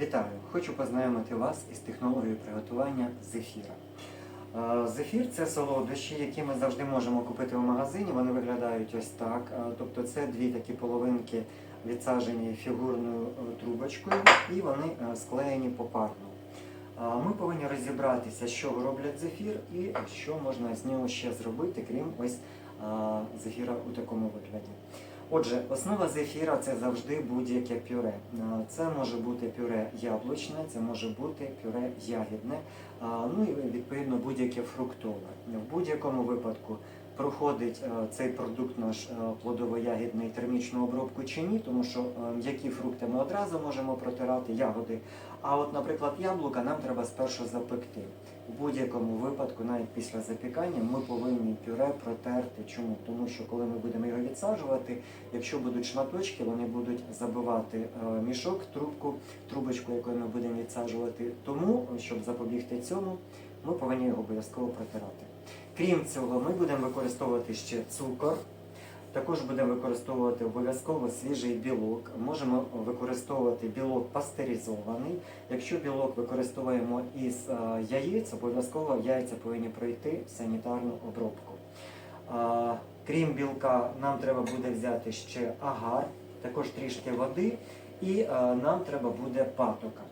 Вітаю! Хочу познайомити вас із технологією приготування зефіра. Е, Зефір це солодощі, які ми завжди можемо купити в магазині. Вони виглядають ось так. Е, Тобто це дві такі половинки відсаджені фігурною е, трубочкою, і вони склеєні попарно. Ми повинні розібратися, чого роблять зефір і що можна з нього ще зробити, крім ось зефіра у такому вигляді. Отже, основа зефіра це завжди будь-яке пюре. Це може бути пюре яблучне, це може бути пюре ягідне, ну і відповідно будь-яке фруктове. В будь-якому випадку проходить е, цей продукт наш е, плодово-ягідний термічну обробку чи ні, тому що е, м'які фрукти ми одразу можемо протирати, ягоди. А от, наприклад, яблука нам треба спершу запекти. У будь-якому випадку, навіть після запікання, ми повинні пюре протерти. Чому? Тому що коли ми будемо його відсаджувати, якщо будуть шматочки, вони будуть забивати мішок, трубку, трубочку, якою ми будемо відсаджувати. Тому, щоб запобігти цьому, ми повинні його обов'язково протирати. Крім цього, ми будемо використовувати ще цукор. Також будемо використовувати обов'язково свіжий білок. Можемо використовувати білок пастеризований. Якщо білок використовуємо із е, яєць, обов'язково яйця повинні пройти санітарну обробку. А, Крім білка, нам треба буде взяти ще агар, також трішки води, і е, нам треба буде патока.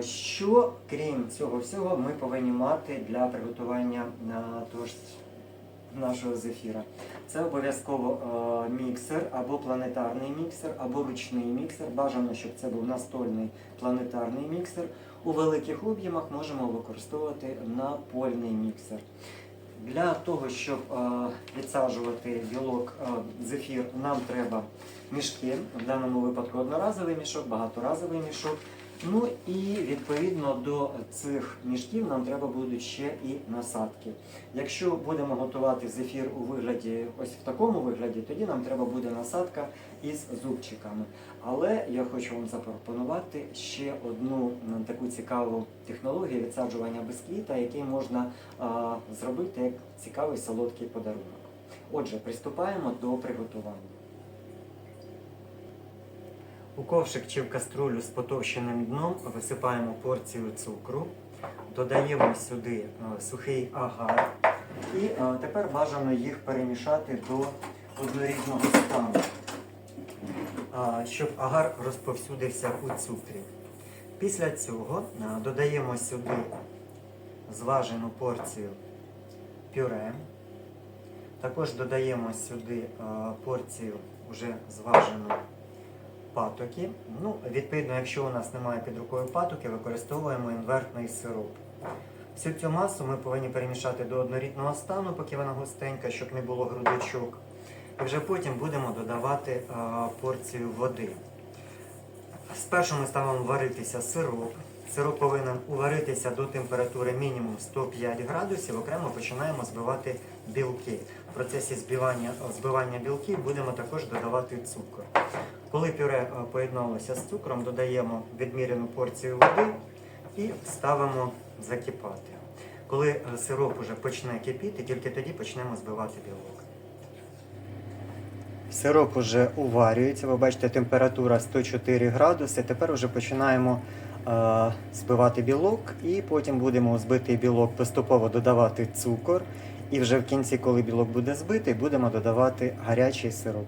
Що крім цього всього ми повинні мати для приготування того нашого зефіра? Це обов'язково міксер або планетарний міксер, або ручний міксер. Бажано, щоб це був настольний планетарний міксер. У великих об'ємах можемо використовувати напольний міксер. Для того, щоб відсаджувати білок зефір, нам треба мішки, в даному випадку одноразовий мішок, багаторазовий мішок. Ну і відповідно до цих мішків нам треба будуть ще і насадки. Якщо будемо готувати зефір у вигляді, ось в такому вигляді, тоді нам треба буде насадка із зубчиками. Але я хочу вам запропонувати ще одну таку цікаву технологію відсаджування бисквіта, який можна а, зробити як цікавий солодкий подарунок. Отже, приступаємо до приготування. У ковшик чи в каструлю з потовщеним дном висипаємо порцію цукру, додаємо сюди е, сухий агар і е, тепер бажано їх перемішати до однорідного стану, щоб агар розповсюдився у цукрі. Після цього е, додаємо сюди зважену порцію пюре. Також додаємо сюди порцію вже зважену патоки. Ну, відповідно, якщо у нас немає під рукою патоки, використовуємо інвертний сироп. Всю цю масу ми повинні перемішати до однорідного стану, поки вона густенька, щоб не було грудочок. І вже потім будемо додавати а, порцію води. Спершу ми ставимо варитися сироп. Сироп повинен уваритися до температури мінімум 105 градусів. Окремо починаємо збивати білки. В процесі збивання, збивання білків будемо також додавати цукор. Коли пюре е, поєдналося з цукром, додаємо відмірену порцію води і ставимо закипати. Коли е, сироп уже почне кипіти, тільки тоді почнемо збивати білок. Сироп уже уварюється, ви бачите, температура 104 градуси. Тепер вже починаємо е, збивати білок, і потім будемо збитий білок поступово додавати цукор. І вже в кінці, коли білок буде збитий, будемо додавати гарячий сироп.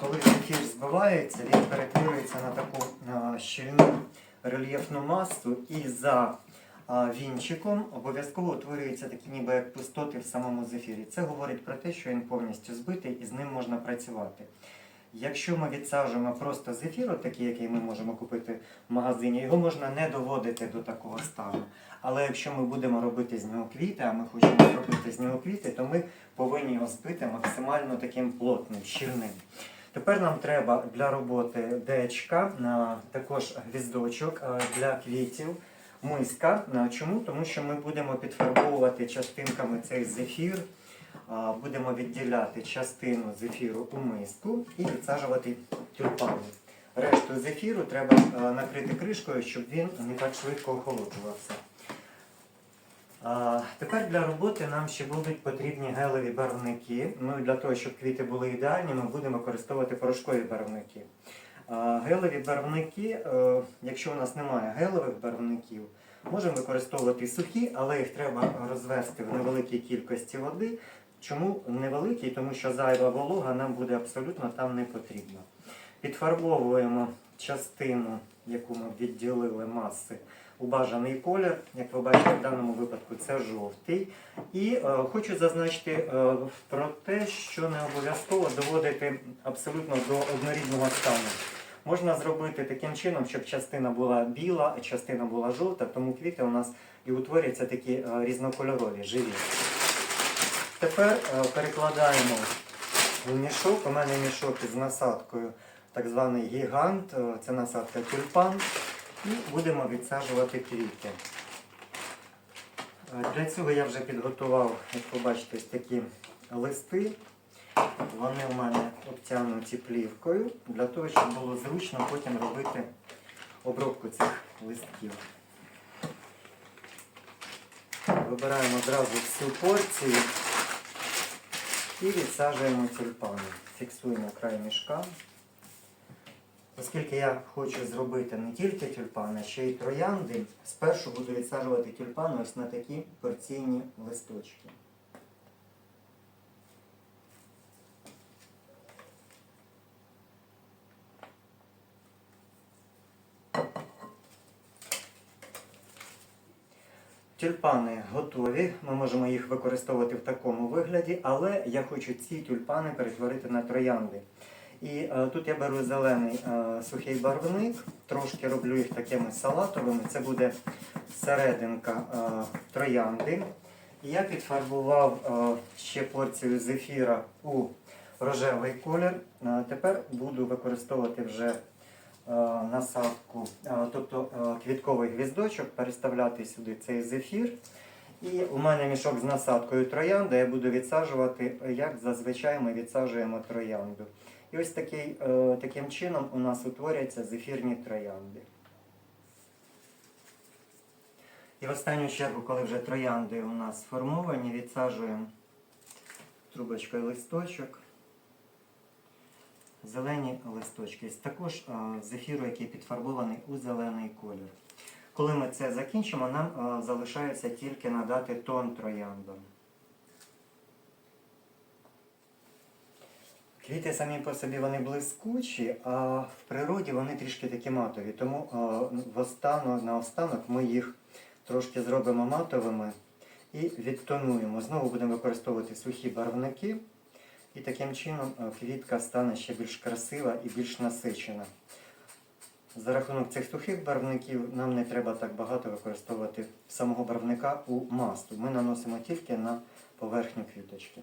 Коли зефір збивається, він перетворюється на таку щільну рельєфну масу і за вінчиком обов'язково утворюються такі ніби як пустоти в самому зефірі. Це говорить про те, що він повністю збитий і з ним можна працювати. Якщо ми відсаджуємо просто зефір, такий, який ми можемо купити в магазині, його можна не доводити до такого стану. Але якщо ми будемо робити з нього квіти, а ми хочемо зробити з нього квіти, то ми повинні його збити максимально таким плотним, щільним. Тепер нам треба для роботи дечка, також гвіздочок для квітів. миска. Чому? Тому що ми будемо підфарбовувати частинками цей зефір, будемо відділяти частину зефіру у миску і відсаджувати тюльпани. Решту зефіру треба накрити кришкою, щоб він не так швидко охолоджувався. Тепер для роботи нам ще будуть потрібні гелеві барвники. Ну і для того, щоб квіти були ідеальні, ми будемо використовувати порошкові барвники. Гелеві барвники, е, якщо у нас немає гелевих барвників, можемо використовувати сухі, але їх треба розвести в невеликій кількості води. Чому невеликій? Тому що зайва волога нам буде абсолютно там не потрібна. Підфарбовуємо частину, яку ми відділили маси, у бажаний колір. Як ви бачите, в даному випадку це жовтий. І е, хочу зазначити е, про те, що не обов'язково доводити абсолютно до однорідного стану. Можна зробити таким чином, щоб частина була біла, а частина була жовта, тому квіти у нас і утворюються такі е, різнокольорові, живі. Тепер е, перекладаємо в мішок. У мене мішок із насадкою, так званий гігант, е, це насадка тюльпан. І будемо відсаджувати квіти. Е, Для цього я вже підготував, як ви бачите, ось такі листи. Вони у мене обтягнуті плівкою, для того, щоб було зручно потім робити обробку цих листків. Вибираємо одразу всю порцію і відсаджуємо тюльпани. Фіксуємо край мішка. Оскільки я хочу зробити не тільки тюльпани, ще й троянди, спершу буду відсаджувати тюльпани ось на такі порційні листочки. Тюльпани готові, ми можемо їх використовувати в такому вигляді, але я хочу ці тюльпани перетворити на троянди. І е, тут я беру зелений е, сухий барвник, трошки роблю їх такими салатовими. Це буде серединка е, троянди. І я підфарбував е, ще порцію зефіра у рожевий колір. Е, тепер буду використовувати вже е, насадку, е, тобто е, квітковий гвіздочок, переставляти сюди цей зефір. І у мене мішок з насадкою троянда, я буду відсаджувати, як зазвичай ми відсаджуємо троянду. І ось такий, е, таким чином у нас утворяться зефірні троянди. І в останню чергу, коли вже троянди у нас сформовані, відсаджуємо трубочкою листочок. Зелені листочки. Також е, з ефіру, який підфарбований у зелений колір. Коли ми це закінчимо, нам е, залишається тільки надати тон трояндам. Квіти самі по собі вони блискучі, а в природі вони трішки такі матові. Тому в остану, наостанок ми їх трошки зробимо матовими і відтонуємо. Знову будемо використовувати сухі барвники. І таким чином квітка стане ще більш красива і більш насичена. За рахунок цих сухих барвників нам не треба так багато використовувати самого барвника у масту. Ми наносимо тільки на поверхню квіточки.